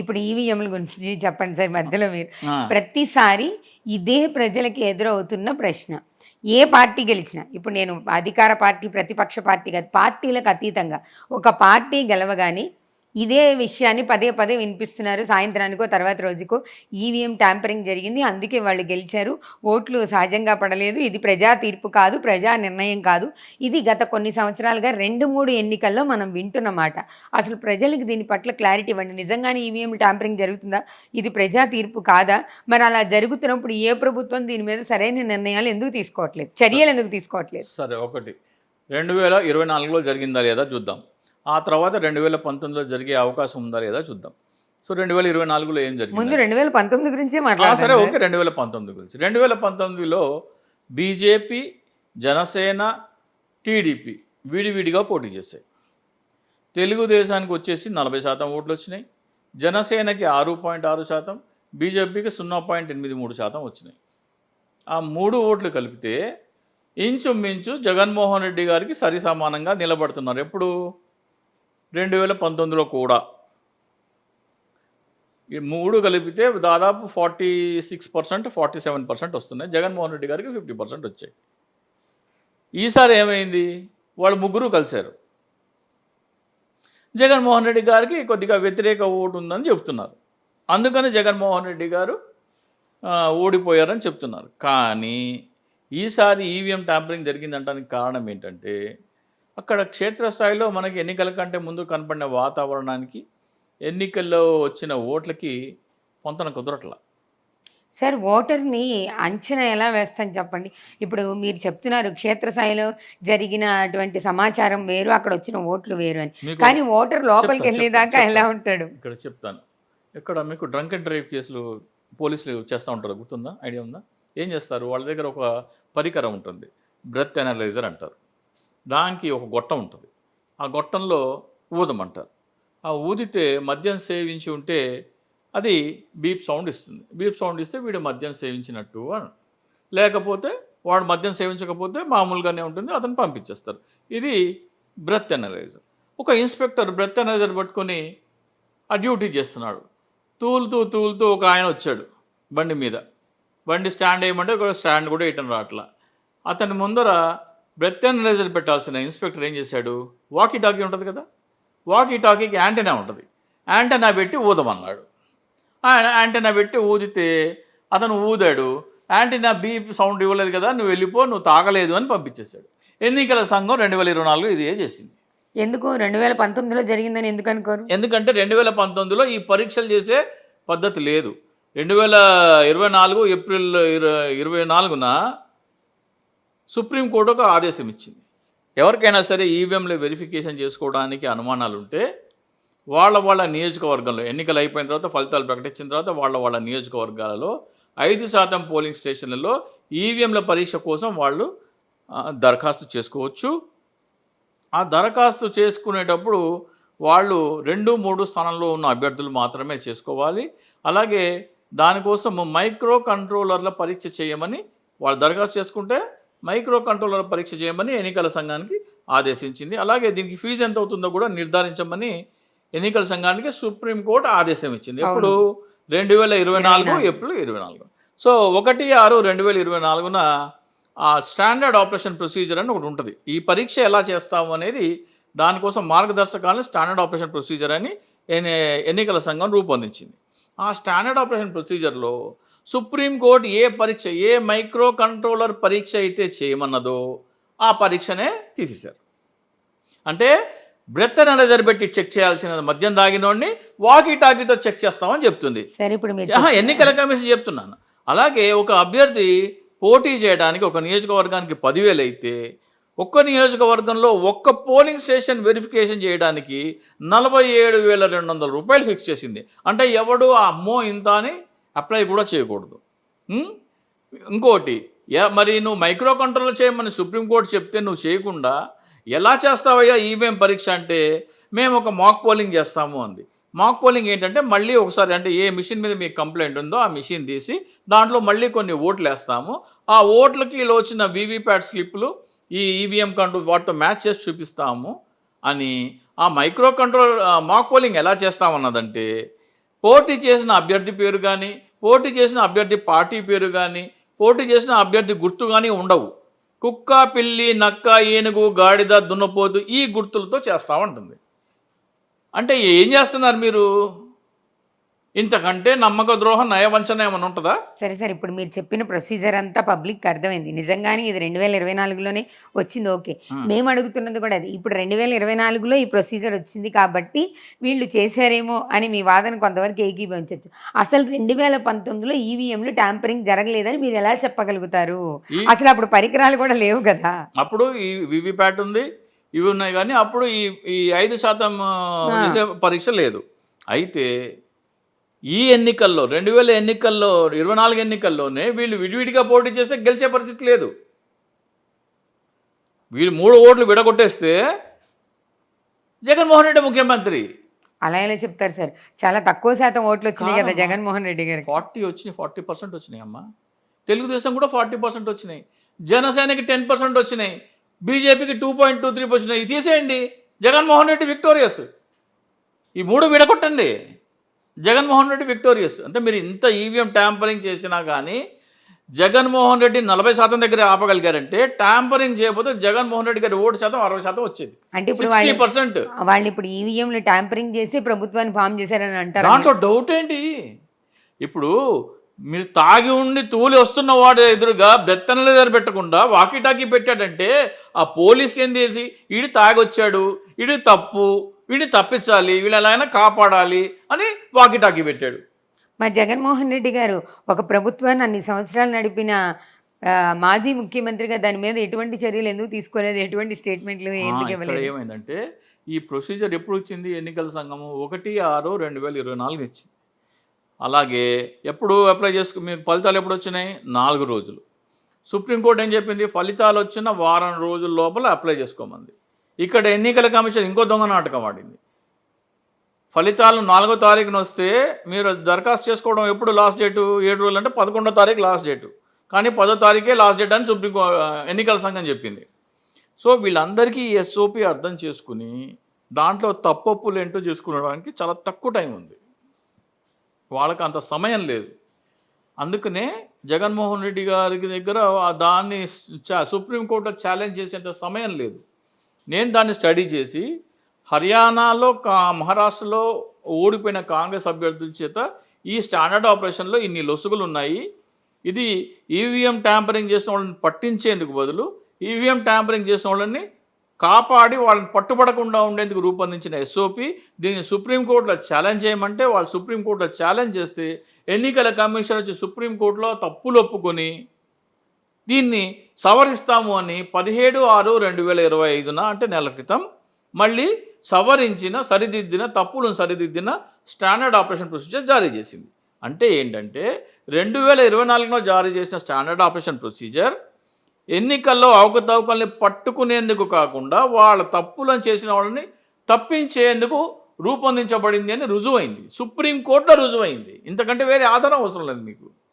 ఇప్పుడు ఈవీఎంల గురించి చెప్పండి సార్ మధ్యలో మీరు. ప్రతిసారి ఇదే ప్రజలకి ఎదురవుతున్న ప్రశ్న. ఏ పార్టీ గెలిచినా ఇప్పుడు నేను అధికార పార్టీ ప్రతిపక్ష పార్టీ కాదు పార్టీలకు అతీతంగా ఒక పార్టీ గెలవగానే ఇదే విషయాన్ని పదే పదే వినిపిస్తున్నారు. సాయంత్రానికో తర్వాత రోజుకో ఈవీఎం ట్యాంపరింగ్ జరిగింది. అందుకే వాళ్ళు గెలిచారు. ఓట్లు సహజంగా పడలేదు. ఇది ప్రజా తీర్పు కాదు ప్రజా నిర్ణయం కాదు. ఇది గత కొన్ని సంవత్సరాలుగా రెండు మూడు ఎన్నికల్లో మనం వింటున్నమాట. అసలు ప్రజలకు దీని పట్ల క్లారిటీ ఇవ్వండి. నిజంగానే ఈవీఎం ట్యాంపరింగ్ జరుగుతుందా? ఇది ప్రజా తీర్పు కాదా? మరి అలా జరుగుతున్నప్పుడు ఏ ప్రభుత్వం దీని మీద సరైన నిర్ణయాలు ఎందుకు తీసుకోవట్లేదు? చర్యలు ఎందుకు తీసుకోవట్లేదు? సరే ఒకటి. రెండు వేల ఇరవై నాలుగులో జరిగిందా లేదా చూద్దాం. ఆ తర్వాత రెండు వేల పంతొమ్మిదిలో జరిగే అవకాశం ఉందా లేదా చూద్దాం. సో రెండు వేల ఇరవై నాలుగులో ఏం జరిగింది? ముందు రెండు వేల పంతొమ్మిది గురించే సరే ఓకే రెండు వేల పంతొమ్మిది గురించి. రెండు వేల పంతొమ్మిదిలో బీజేపీ జనసేన టీడీపీ విడివిడిగా పోటీ చేశాయి. తెలుగుదేశానికి వచ్చేసి నలభై శాతం ఓట్లు వచ్చినాయి. జనసేనకి ఆరు పాయింట్ ఆరు శాతం బీజేపీకి సున్నా పాయింట్ ఎనిమిది మూడు శాతం వచ్చినాయి. ఆ మూడు ఓట్లు కలిపితే ఇంచుమించు జగన్మోహన్ రెడ్డి గారికి సరి సమానంగా నిలబడుతున్నారు. ఎప్పుడు? రెండు వేల పంతొమ్మిదిలో కూడా. ఈ మూడు కలిపితే దాదాపు forty six percent forty seven percent వస్తున్నాయి. జగన్మోహన్ రెడ్డి గారికి ఫిఫ్టీ పర్సెంట్ వచ్చాయి. ఈసారి ఏమైంది? వాళ్ళు ముగ్గురు కలిశారు. జగన్మోహన్ రెడ్డి గారికి కొద్దిగా వ్యతిరేక ఓటు ఉందని చెప్తున్నారు. అందుకని జగన్మోహన్ రెడ్డి గారు ఓడిపోయారని చెప్తున్నారు. కానీ ఈసారి ఈవీఎం ట్యాంపరింగ్ జరిగిందంటానికి కారణం ఏంటంటే అక్కడ క్షేత్రస్థాయిలో మనకి ఎన్నికల కంటే ముందు కనపడిన వాతావరణానికి ఎన్నికల్లో వచ్చిన ఓట్లకి పొంతన కుదరట్లా. సార్ ఓటర్ని అంచనా ఎలా వేస్తాను చెప్పండి? ఇప్పుడు మీరు చెప్తున్నారు క్షేత్రస్థాయిలో జరిగినటువంటి సమాచారం వేరు అక్కడ వచ్చిన ఓట్లు వేరు అని. కానీ ఓటర్ లోపలికి వెళ్ళేదాకా ఎలా ఉంటాడు? ఇక్కడ చెప్తాను. ఇక్కడ మీకు డ్రంక్ అండ్ డ్రైవ్ కేసులు పోలీసులు చేస్తూ ఉంటారు గుర్తుందా? ఐడియా ఉందా? ఏం చేస్తారు? వాళ్ళ దగ్గర ఒక పరికరం ఉంటుంది బ్రెత్ అనలైజర్ అంటారు. దానికి ఒక గొట్టం ఉంటుంది. ఆ గొట్టంలో ఊదమంటారు. ఆ ఊదితే మద్యం సేవించి ఉంటే అది బీప్ సౌండ్ ఇస్తుంది. బీప్ సౌండ్ ఇస్తే వీడు మద్యం సేవించినట్టు అని లేకపోతే వాడు మద్యం సేవించకపోతే మామూలుగానే ఉంటుంది అతను పంపించేస్తారు. ఇది బ్రెత్ ఎనలైజర్. ఒక ఇన్స్పెక్టర్ బ్రెత్ ఎనలైజర్ పట్టుకొని ఆ డ్యూటీ చేస్తున్నాడు. తూలుతూ తూలుతూ ఒక ఆయన వచ్చాడు బండి మీద. బండి స్టాండ్ వేయమంటే ఒక స్టాండ్ కూడా వేయటం రావట్లా. అతని ముందర బ్రెత్ అనలైజర్ పెట్టాల్సిన ఇన్స్పెక్టర్ ఏం చేశాడు? వాకీ టాకీ ఉంటుంది కదా? వాకీ టాకీకి యాంటెనా ఉంటుంది. యాంటెనా పెట్టి ఊదమన్నాడు. ఆ యాంటెనా పెట్టి ఊదితే అతను ఊదాడు. యాంటెనా బీప్ సౌండ్ ఇవ్వలేదు కదా నువ్వు వెళ్ళిపో నువ్వు తాగలేదు అని పంపించేశాడు. ఎన్నికల సంఘం రెండు వేల ఇరవై నాలుగు ఇదే చేసింది. ఎందుకు? రెండు వేల పంతొమ్మిదిలో జరిగిందని ఎందుకు అనుకోరు? ఎందుకంటే రెండు వేల పంతొమ్మిదిలో ఈ పరీక్షలు చేసే పద్ధతి లేదు. రెండు వేల ఇరవై నాలుగు ఏప్రిల్ ఇర- ఇరవై నాలుగున సుప్రీంకోర్టు ఒక ఆదేశం ఇచ్చింది ఎవరికైనా సరే ఈవీఎంలో వెరిఫికేషన్ చేసుకోవడానికి అనుమానాలు ఉంటే వాళ్ళ వాళ్ళ నియోజకవర్గంలో ఎన్నికలు అయిపోయిన తర్వాత ఫలితాలు ప్రకటించిన తర్వాత వాళ్ళ వాళ్ళ నియోజకవర్గాలలో ఐదు శాతం పోలింగ్ స్టేషన్లలో ఈవీఎంల పరీక్ష కోసం వాళ్ళు దరఖాస్తు చేసుకోవచ్చు. ఆ దరఖాస్తు చేసుకునేటప్పుడు వాళ్ళు రెండు మూడు స్థానంలో ఉన్న అభ్యర్థులు మాత్రమే చేసుకోవాలి. అలాగే దానికోసం మైక్రో కంట్రోలర్ల పరీక్ష చేయమని వాళ్ళు దరఖాస్తు చేసుకుంటే మైక్రో కంట్రోలర్ పరీక్ష చేయమని ఎన్నికల సంఘానికి ఆదేశించింది. అలాగే దీనికి ఫీజు ఎంత అవుతుందో కూడా నిర్ధారించమని ఎన్నికల సంఘానికి సుప్రీంకోర్టు ఆదేశం ఇచ్చింది. ఎప్పుడు? రెండు వేల ఇరవై నాలుగు ఏప్రిల్ ఇరవై నాలుగు. సో ఒకటి ఆరు రెండు వేల ఇరవై నాలుగున ఆ స్టాండర్డ్ ఆపరేషన్ ప్రొసీజర్ అని ఒకటి ఉంటుంది. ఈ పరీక్ష ఎలా చేస్తాము అనేది దానికోసం మార్గదర్శకాలను స్టాండర్డ్ ఆపరేషన్ ప్రొసీజర్ అని ఎన్ని- ఎన్నికల సంఘం రూపొందించింది. ఆ స్టాండర్డ్ ఆపరేషన్ ప్రొసీజర్లో సుప్రీంకోర్టు ఏ పరీక్ష ఏ మైక్రో కంట్రోలర్ పరీక్ష అయితే చేయమన్నదో ఆ పరీక్షనే తీసేశారు. అంటే బ్రెత్ అనలైజర్ పెట్టి చెక్ చేయాల్సిన మద్యం దాగినోడిని వాకీ టాకీతో చెక్ చేస్తామని చెప్తుంది. ఎన్నికల కమిషన్ చెప్తున్నాను అలాగే ఒక అభ్యర్థి పోటీ చేయడానికి ఒక నియోజకవర్గానికి పదివేలు అయితే ఒక్క నియోజకవర్గంలో ఒక్క పోలింగ్ స్టేషన్ వెరిఫికేషన్ చేయడానికి నలభై ఏడు వేల రెండు వందల రూపాయలు ఫిక్స్ చేసింది. అంటే ఎవడు ఆ అమ్మో ఇంత అని అప్లై కూడా చేయకూడదు. ఇంకోటి మరి నువ్వు మైక్రో కంట్రోల్ చేయమని సుప్రీంకోర్టు చెప్తే నువ్వు చేయకుండా ఎలా చేస్తావయ్యా ఈవీఎం పరీక్ష అంటే మేము ఒక మాక్ పోలింగ్ చేస్తాము అంది. మాక్ పోలింగ్ ఏంటంటే మళ్ళీ ఒకసారి అంటే ఏ మిషన్ మీద మీకు కంప్లైంట్ ఉందో ఆ మిషన్ తీసి దాంట్లో మళ్ళీ కొన్ని ఓట్లు వేస్తాము. ఆ ఓట్లకి ఇలా వచ్చిన వీవీప్యాట్ స్లిప్లు ఈ ఈవీఎం కంట్రోల్ వాటితో మ్యాచ్ చేసి చూపిస్తాము అని ఆ మైక్రో కంట్రోల్ మాక్ పోలింగ్ ఎలా చేస్తామన్నదంటే పోటీ చేసిన అభ్యర్థి పేరు కానీ పోటీ చేసిన అభ్యర్థి పార్టీ పేరు కానీ పోటీ చేసిన అభ్యర్థి గుర్తు కానీ ఉండవు. కుక్క పిల్లి నక్క ఏనుగు గాడిద దున్నపోతు ఈ గుర్తులతో చేస్తూ ఉంటుంది అంటే ఏం చేస్తున్నారు మీరు? ఇంతకంటే నమ్మక ద్రోహం నయవంచన ఏమైనా ఉంటుందా? సరే సార్. ఇప్పుడు మీరు చెప్పిన ప్రొసీజర్ అంతా పబ్లిక్ అర్థమైంది. నిజంగానే ఇది రెండు వేల ఇరవై నాలుగులోనే వచ్చింది. ఓకే. మేము అడుగుతున్నది కూడా అది. ఇప్పుడు రెండు వేల ఇరవై నాలుగులో ఈ ప్రొసీజర్ వచ్చింది కాబట్టి వీళ్ళు చేశారేమో అని మీ వాదన కొంతవరకు ఏకీభవించవచ్చు అసలు రెండు వేల పంతొమ్మిదిలో ఈవీఎంలు ట్యాంపరింగ్ జరగలేదని మీరు ఎలా చెప్పగలుగుతారు? అసలు అప్పుడు పరికరాలు కూడా లేవు కదా. అప్పుడు ఈ వివిప్యాట్ ఉంది ఇవి ఉన్నాయి కానీ అప్పుడు ఈ ఈ ఐదు శాతం పరీక్ష లేదు. అయితే ఈ ఎన్నికల్లో రెండు వేల ఎన్నికల్లో ఇరవై నాలుగు ఎన్నికల్లోనే వీళ్ళు విడివిడిగా పోటీ చేస్తే గెలిచే పరిస్థితి లేదు. వీళ్ళు మూడు ఓట్లు విడగొట్టేస్తే జగన్మోహన్ రెడ్డి ముఖ్యమంత్రి. అలా ఎలా చెప్తారు సార్. చాలా తక్కువ శాతం ఓట్లు వచ్చినాయి కదా. జగన్మోహన్ రెడ్డి గారికి. ఫార్టీ వచ్చినాయి ఫార్టీ పర్సెంట్ వచ్చినాయి అమ్మా. తెలుగుదేశం కూడా ఫార్టీ పర్సెంట్ వచ్చినాయి. జనసేనకి టెన్ పర్సెంట్ వచ్చినాయి. బీజేపీకి టూ పాయింట్ టూ త్రీ వచ్చినాయి. ఇది తీసేయండి. జగన్మోహన్ రెడ్డి విక్టోరియస్. ఈ మూడు విడగొట్టండి. జగన్మోహన్ రెడ్డి విక్టోరియస్. అంటే మీరు ఇంత ఈవీఎం ట్యాంపరింగ్ చేసినా కానీ జగన్మోహన్ రెడ్డి నలభై శాతం దగ్గర ఆపగలిగారంటే ట్యాంపరింగ్ చేయకపోతే జగన్మోహన్ రెడ్డి గారి ఓటు శాతం అరవై శాతం వచ్చేది. అంటే ఇప్పుడు పర్సెంట్. వాళ్ళు ఇప్పుడు ఈవీఎంలు ట్యాంపరింగ్ చేసి ప్రభుత్వాన్ని ఫామ్ చేశారని అంటారు దాంట్లో డౌట్ ఏంటి? ఇప్పుడు మీరు తాగి ఉండి తూలి వస్తున్న వాడు ఎదురుగా బెత్తనల దగ్గర పెట్టకుండా వాకీ టాకీ పెట్టాడంటే ఆ పోలీస్కి ఏం తెలిసి? వీడి తాగి వచ్చాడు వీడి తప్పు వీడిని తప్పించాలి వీళ్ళు ఎలా అయినా కాపాడాలి అని వాకీ టాకీ పెట్టాడు. మరి జగన్మోహన్ రెడ్డి గారు ఒక ప్రభుత్వాన్ని అన్ని సంవత్సరాలు నడిపిన మాజీ ముఖ్యమంత్రిగా దాని మీద ఎటువంటి చర్యలు ఎందుకు తీసుకోలేదు? ఎటువంటి స్టేట్మెంట్లు ఎందుకు ఇవ్వలేదు? ఏమైందంటే ఈ ప్రొసీజర్ ఎప్పుడు వచ్చింది? ఎన్నికల సంఘము ఒకటి ఆరు రెండు వేల ఇరవై నాలుగు ఇచ్చింది అలాగే ఎప్పుడు అప్లై చేసుకు మీకు ఫలితాలు ఎప్పుడు వచ్చినాయి? నాలుగు రోజులు. సుప్రీంకోర్టు ఏం చెప్పింది? ఫలితాలు వచ్చిన వారం రోజుల లోపల అప్లై చేసుకోమంది. ఇక్కడ ఎన్నికల కమిషన్ ఇంకో దొంగ నాటకం ఆడింది. ఫలితాలు నాలుగో తారీఖున వస్తే మీరు దరఖాస్తు చేసుకోవడం ఎప్పుడు లాస్ట్ డేటు? ఏడు రోజులు అంటే పదకొండో తారీఖు లాస్ట్ డేటు. కానీ పదో తారీఖే లాస్ట్ డేట్ అని సుప్రీం ఎన్నికల సంఘం చెప్పింది. సో వీళ్ళందరికీ ఎస్ఓపి అర్థం చేసుకుని దాంట్లో తప్పప్పులు ఏంటో చేసుకునడానికి చాలా తక్కువ టైం ఉంది. వాళ్ళకి అంత సమయం లేదు. అందుకనే జగన్మోహన్ రెడ్డి గారి దగ్గర దాన్ని సుప్రీంకోర్టులో ఛాలెంజ్ చేసేంత సమయం లేదు. నేను దాన్ని స్టడీ చేసి హర్యానాలో కా మహారాష్ట్రలో ఓడిపోయిన కాంగ్రెస్ అభ్యర్థుల చేత ఈ స్టాండర్డ్ ఆపరేషన్లో ఇన్ని లొసుగులు ఉన్నాయి. ఇది ఈవీఎం ట్యాంపరింగ్ చేసిన వాళ్ళని పట్టించేందుకు బదులు ఈవీఎం ట్యాంపరింగ్ చేసిన వాళ్ళని కాపాడి వాళ్ళని పట్టుబడకుండా ఉండేందుకు రూపొందించిన ఎస్ఓపి దీన్ని సుప్రీంకోర్టులో ఛాలెంజ్ చేయమంటే వాళ్ళు సుప్రీంకోర్టులో ఛాలెంజ్ చేస్తే ఎన్నికల కమిషన్ వచ్చి సుప్రీంకోర్టులో తప్పులు ఒప్పుకొని దీన్ని సవరిస్తాము అని పదిహేడు ఆరు రెండు వేల ఇరవై ఐదున అంటే నెల క్రితం మళ్ళీ సవరించిన సరిదిద్దిన తప్పులను సరిదిద్దిన స్టాండర్డ్ ఆపరేషన్ ప్రొసీజర్ జారీ చేసింది. అంటే ఏంటంటే రెండు వేల ఇరవై నాలుగులో జారీ చేసిన స్టాండర్డ్ ఆపరేషన్ ప్రొసీజర్ ఎన్నికల్లో అవకతవకల్ని పట్టుకునేందుకు కాకుండా వాళ్ళ తప్పులను చేసిన వాళ్ళని తప్పించేందుకు రూపొందించబడింది అని రుజువైంది. సుప్రీంకోర్టులో రుజువైంది. ఇంతకంటే వేరే ఆధారం అవసరం లేదు మీకు.